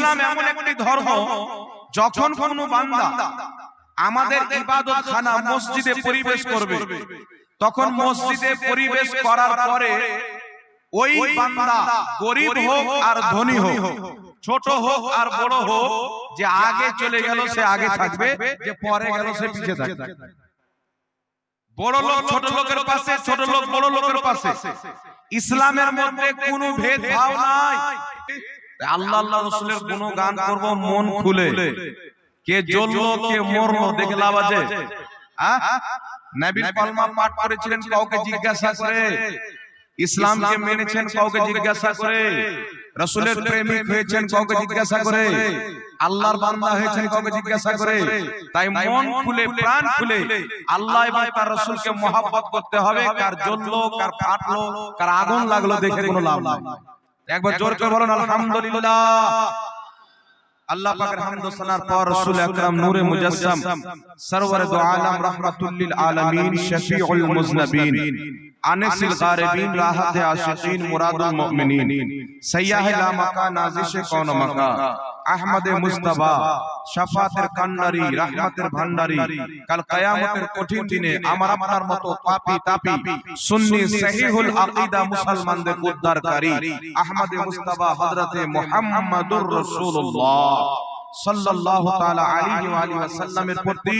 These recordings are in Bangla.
ইসলাম এমন একটি ধর্ম, যখন কোনো বান্দা আমাদের ইবাদত খানা মসজিদে পরিবেশ করবে, তখন মসজিদে পরিবেশ করার পরে ওই বান্দা গরিব হোক আর ধনী হোক, ছোট হোক আর বড় হোক, যে আগে চলে গেল, সে আগে থাকবে, যে পরে গেল, সে পিছিয়ে থাকবে। বড় লোক, ছোট লোকের পাশে, ছোট লোক, বড় লোকের পাশে। ইসলামের মধ্যে কোনো ভেদ ভাব নাই। আল্লাহ আল্লাহ রসুলের কোন গান করব মন খুলে। কে জ্বললো কে মরলো দেখে লাভ আছে। নবীর কলমা পাঠ করেছিলেন কাউকে জিজ্ঞাসা করে। ইসলামকে মেনেছেন কাউকে জিজ্ঞাসা করে। রসুলের প্রেমিক হয়েছেন কাউকে জিজ্ঞাসা করে। আল্লাহর বান্দা হয়েছেন কাউকে জিজ্ঞাসা করে। তাই মন খুলে প্রাণ খুলে আল্লাহ এবং তার রসুলকে মহাব্বত করতে হবে। কার জ্বললো কার ফাটলো কার আগুন লাগল দেখে কোনো লাভ নাই। একবার জোর করে বলুন আলহামদুলিল্লাহ। আল্লাহ পাকের হামদ ও সানার পর রাসূল আকরাম নূরে মুজাসসাম সরওয়ার দু আলম রাহমাতুল লিল আলামিন শফিউল মুজনবিন। আনিসিল গারিবিন রাহত আশিকিন মুরাদুল মুমিনিন। সাইয়াহ লা মাকা নাজিশ কোন মাকা। আহমদ মুস্তাফা শাফাতের কান্নারি রহমতের ভান্ডারি কাল কিয়ামতের কঠিন দিনে আমার আপনার মতো পাপী তাপী সুন্নি সহিহুল আকীদা মুসলমানদের উদ্ধারকারী। আহমদ মুস্তাফা হযরতে মুহাম্মাদুর রাসূলুল্লাহ। সাল্লাল্লাহু তাআলা আলাইহি ওয়া আলিহি ওয়াসাল্লামের প্রতি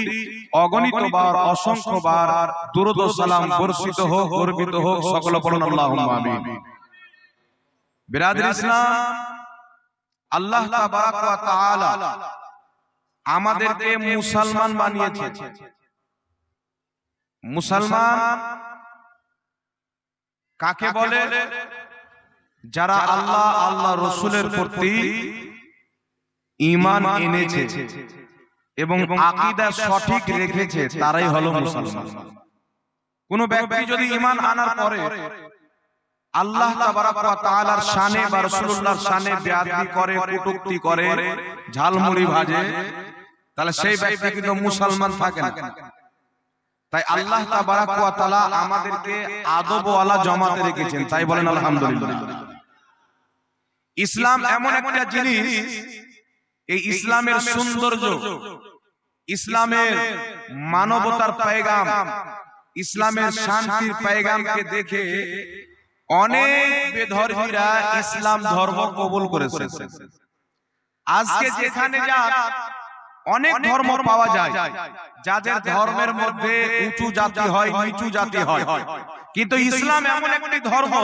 অগণিত বার অসংখ্য বার দুরূদ ও সালাম বর্ষিত হোক গর্বিত হোক সকল পড়ুন আল্লাহুম্মা আমিন। বিরাদর ইসলাম আল্লাহ আমাদেরকে মুসলমান বানিয়েছে। মুসলমান কাকে বলে? যারা আল্লাহ আল্লাহ রসুলের প্রতি ঈমান এনেছে এবং আকীদা সঠিক রেখেছে তারাই হলো মুসলমান। কোন ব্যক্তি যদি ঈমান আনার পরে আল্লাহ শানে শানে করে, কটূক্তি করে, ঝালমুড়ি ভাজে। তাহলে সেই ব্যক্তি কিন্তু মুসলমান থাকে না। তাই আল্লাহ তাবারাক ওয়া তাআলা আমাদেরকে আদবওয়ালা জমাতে রেখেছেন। তাই বলেন আলহামদুলিল্লাহ। ইসলাম এমন একটা জিনিস, এই ইসলামের সৌন্দর্য, ইসলামের মানবতার পায়গাম, ইসলামের শান্তির পায়গামকে দেখে অনেক বেধর্মীরা ইসলাম ধর্ম কবুল করেছে। আজকে যেখানে যা অনেক ধর্ম পাওয়া যায়। যাদের ধর্মের মধ্যে উঁচু জাতি হয় নিচু জাতি হয়। কিন্তু ইসলাম এমন একটি ধর্ম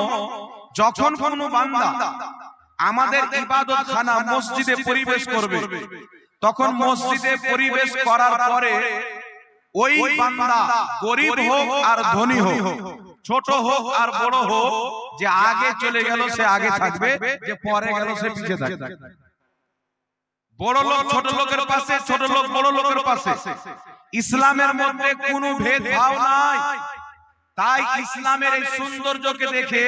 যখন কোনো বান্দা আমাদের ইবাদত খানা মসজিদে পরিবেশ করবে। তখন মসজিদে পরিবেশ করার পরে ওই বান্দা গরিব হোক আর ধনী হোক। ছোট হোক আর বড় হোক যে আগে চলে গেল সে আগে থাকবে যে পরে গেল সে পিছিয়ে থাকবে। বড় লোক ছোট লোকের পাশে ছোট লোক বড় লোকের পাশে। ইসলামের মধ্যে কোনো ভেদ ভাব নাই। তাই ইসলামের এই সৌন্দর্যকে দেখে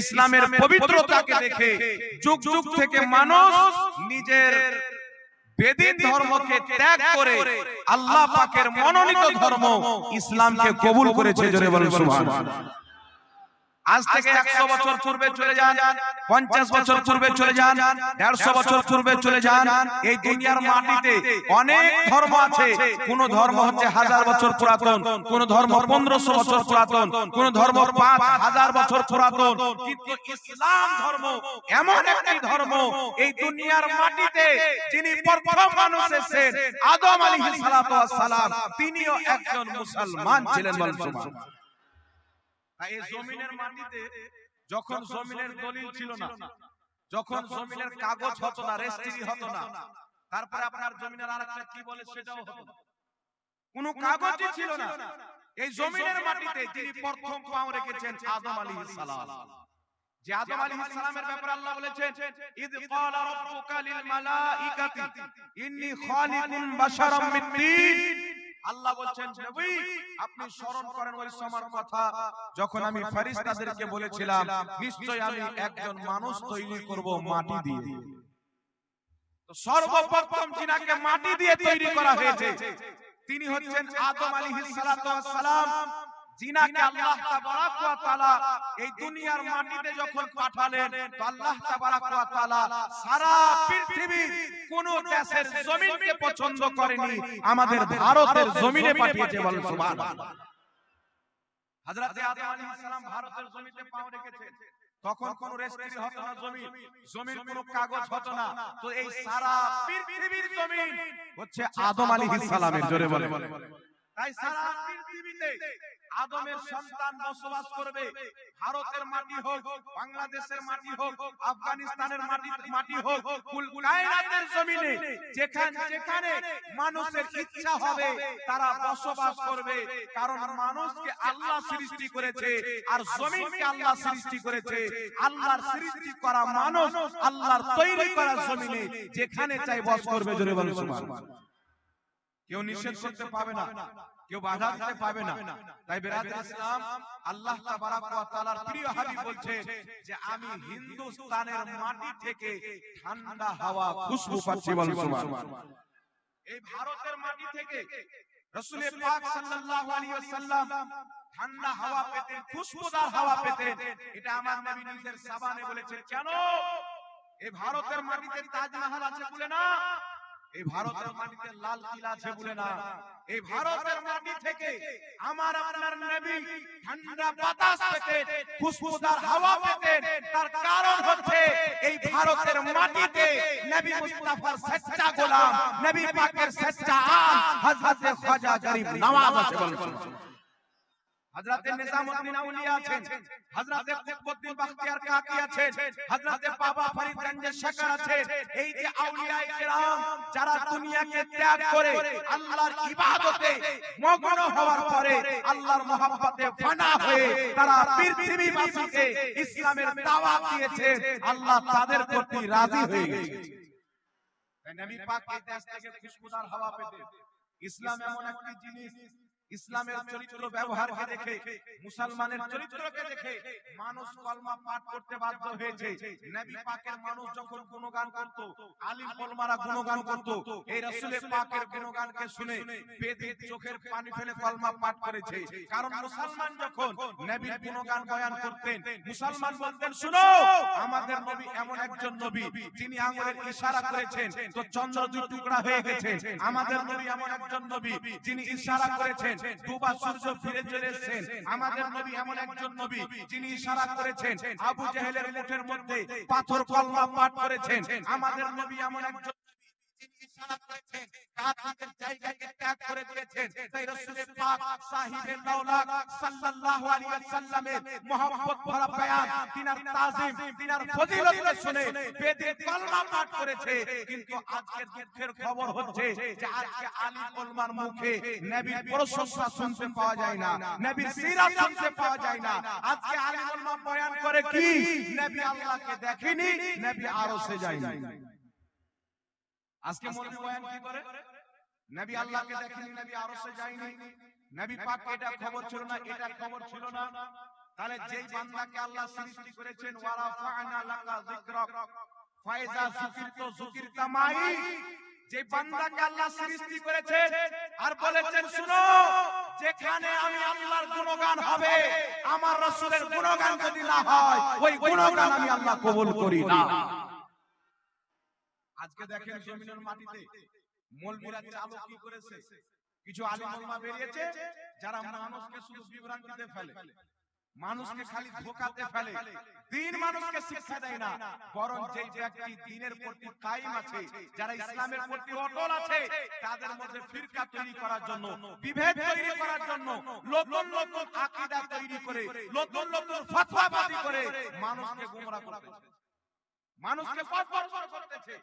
ইসলামের পবিত্রতাকে দেখে যুগ যুগ থেকে মানুষ নিজের বেদিন ধর্মকে ত্যাগ করে আল্লাহ পাকের মনোনীত ধর্ম ইসলামকে কবুল করেছে জোরে বলেন সুবহানাল্লাহ। আজ থেকে একশো বছর পূর্বে চলে যান। পঞ্চাশ বছর পূর্বে চলে যান দেড়শো বছর পূর্বে চলে যান এই দুনিয়ার মাটিতে অনেক ধর্ম আছে। কোন ধর্ম হচ্ছে হাজার বছর পুরাতন কোন ধর্ম পনেরোশো বছর পুরাতন কোন ধর্ম পাঁচ হাজার বছর পুরাতন। কিন্তু ইসলাম ধর্ম এমন একটি ধর্ম এই দুনিয়ার মাটিতে যিনি প্রথম মানুষ এসেছেন আদম ওয়াস সালাম। তিনিও একজন মুসলমান ছিলেন তাই এই জমিনের মাটিতে যখন জমিনের দলিল ছিল না যখন জমিনের কাগজ হতো না রেজিস্ট্রি হতো না তারপরে আপনার জমিনের আরেকটা কি বলে সেটাও হতো না। কোনো কাগজই ছিল না। এই জমিনের মাটিতে যিনি প্রথম পাও রেখেছেন আদম আলাইহিস সালাম। যে আদম আলাইহিস সালামের ব্যাপারে আল্লাহ বলেছেন ইদ ক্বালা রাব্বুকা লিল মালাইকাতি ইন্নী খালিকুম বাশারাম মিন তিন। আল্লাহ বলছেন নবী আপনি স্মরণ করেন ওই সময়ের কথা। যখন আমি ফেরেশতাদেরকে বলেছিলাম নিশ্চয় আমি একজন মানুষ তৈরি করব মাটি দিয়ে। তো সর্বপ্রথম যিনাকে মাটি দিয়ে তৈরি করা হয়েছে তিনি হচ্ছেন আদম আলাইহিস সালাম। জিনাকে আল্লাহ তাবারাক ওয়া তাআলা এই দুনিয়ার মাটিতে যখন পাঠালেন তো আল্লাহ তাবারাক ওয়া তাআলা সারা পৃথিবীর কোন দেশের জমিনকে পছন্দ করেনি। আমাদের ভারতের জমিনে পাঠিয়েছে বলেন সুবহানাল্লাহ। হযরত আদম আলাইহিস সালাম ভারতের জমিতে পাও রেখেছে। তখন কোন রেজিস্ট্রি হতো না জমি জমির কোন কাগজ হতো না। তো এই সারা পৃথিবীর জমিন হচ্ছে আদম আলাইহিস সালামের জোরে বলে তাই সারা পৃথিবীতে আদমের সন্তান বসবাস করবে। ভারতের মাটি হোক বাংলাদেশের মাটি হোক আফগানিস্তানের মাটি মাটি হোক কায়নাতের জমিনে যেখানে যেখানে মানুষের ইচ্ছা হবে তারা বসবাস করবে। কারণ মানুষকে আল্লাহ সৃষ্টি করেছে আর জমিনকে আল্লাহ সৃষ্টি করেছে। আল্লাহর সৃষ্টি করা মানুষ আল্লাহর তৈরি করা জমিনে যেখানে চাই বস করবে জোরে বলে কেউ নিষেধ করতে পাবে না। কেউ বাধা দিতে পাবে না। তাই বেরাদর ইসলাম আল্লাহ তাআলার প্রিয় হাবিব বলছে যে আমি হিন্দুস্তানের মাটি থেকে ঠান্ডা হাওয়া খুশবু পাচ্ছি সুবহানাল্লাহ এই ভারতের মাটি থেকে রাসূল পাক সাল্লাল্লাহু আলাইহি ওয়াসাল্লাম ঠান্ডা হাওয়া পেতেন খুশবুদার হাওয়া পেতেন। এটা আমার নবী নিজের সাবানে বলেছেন কেন? এই ভারতের মাটিতে তাজমহল আছে বলে না? এই ভারতের মাটিতে লাল কিলা আছে বলে না। এই ভারতের মাটি থেকে আমার আপনার নবী ঠান্ডা বাতাস পেতে, খুশবুদার হাওয়া পেতে, তার কারণ হচ্ছে এই ভারতের মাটিতে নবী মুস্তাফার সচ্চা গোলাম নবী পাকের সচ্চা আম হযরত খাজা গরিব নওয়াজ আছে বলুন। হযরতে নিজামউদ্দিন আউলিয়া আছেন। হযরতে কুতুবউদ্দিন বাখতিয়ার কাকি আছেন। হযরতে বাবা ফরিদ গঞ্জে শেখর আছেন। এই যে আউলিয়ায়ে কেরাম যারা দুনিয়াকে ত্যাগ করে আল্লাহর ইবাদতে মগ্ন হওয়ার পরে আল্লাহর মহব্বতে ফানা হয়ে তারা পৃথিবীবাসীকে ইসলামের দাওয়াত দিয়েছে। আল্লাহ তাদের প্রতি রাজি হয়ে গেছে। নবী পাক এই দেশ থেকে খুশবুদার হাওয়া পেতে। ইসলাম এমন একটি জিনিস ইসলামের চরিত্র ব্যবহারকে দেখে মুসলমানের চরিত্রকে দেখে মানুষ কলমা পাঠ করতে বাধ্য হয়েছে। নবী পাকের মানুষ যখন গুণগান করত আলিম কলমারা গুণগান করত এই রাসূলের পাকের গুণগানকে শুনে বেদে চোখের পানি ফেলে কলমা পাঠ করেছে। কারণ মুসলমান যখন নবীর গুণগান বয়ান করতেন মুসলমান বলতেন শুনো আমাদের নবী এমন একজন নবী যিনি আঙ্গুলের ইশারা করেছেন তো চন্দ্র দুই টুকরা হয়ে গেছে আমাদের নবী এমন একজন নবী যিনি ইশারা করেছেন সূর্য ফিরে চলে এসেছেন। আমাদের নবী এমন একজন নবী, যিনি ইশারা করেছেন, আবু জাহেলের মুখের মধ্যে পাথর কলমা পাঠ করেছেন। আমাদের নবী এমন একজন যিনি ইশারা করেছেন কাফিরদের জায়গাকে ত্যাগ করে দিয়েছেন তাই রাসূল পাক সাহিবে লাউলাক সাল্লাল্লাহু আলাইহি ওয়াসাল্লামের মহব্বত ভরা বয়ান তিনার তাজিম তিনার ফজিলতকে শুনে বেদে কলমা পাঠ করেছে। কিন্তু আজকের দুঃখের খবর হচ্ছে যে আজকে আলী কলমার মুখে নবীর প্রশংসা শুনতে পাওয়া যায় না নবীর সিরাত শুনতে পাওয়া যায় না। আজকে বয়ান করে কি? নবী আল্লাহকে দেখেনি নবী আরশে যায়নি। আজকে মৌলভী বয়ান কি করে? নবী আল্লাহকে দেখেনি নবী আরশে যায়নি। নবী পাক এটা খবর ছিল না এটা খবর ছিল না। তাহলে যেই বান্দাকে আল্লাহ সৃষ্টি করেছেন ওয়ারা ফাআনা লাকা যিকরাক। ফাইজা যুকিরত যুকিরতা মাই যে বান্দাকে আল্লাহ সৃষ্টি করেছেন আর বলেছেন শুনো যেখানে আমি আল্লাহর গুণগান হবে আমার রাসূলের গুণগান যদি না হয় ওই গুণগান আমি আল্লাহ কবুল করি না। আজকে দেখেন জমিনের মাটিতে মৌলবীরা চালক কি করেছে? কিছু আলিম বেরিয়েছে যারা মানুষকে শুধু বিভ্রান্তিতে ফেলে। মানুষকে খালি ধোকাতে ফেলে। দিন মানুষকে শিক্ষা দেয় না। বরং যে ব্যক্তি দিনের প্রতি কায়েম আছে। যারা ইসলামের প্রতি অটল আছে তাদের মধ্যে ফিরকা তৈরি করার জন্য বিভেদ তৈরি করার জন্য নতুন নতুন আকীদা তৈরি করে নতুন নতুন ফতোয়াবাজি করে মানুষকে গোমরা করতেছে মানুষকে করতেছে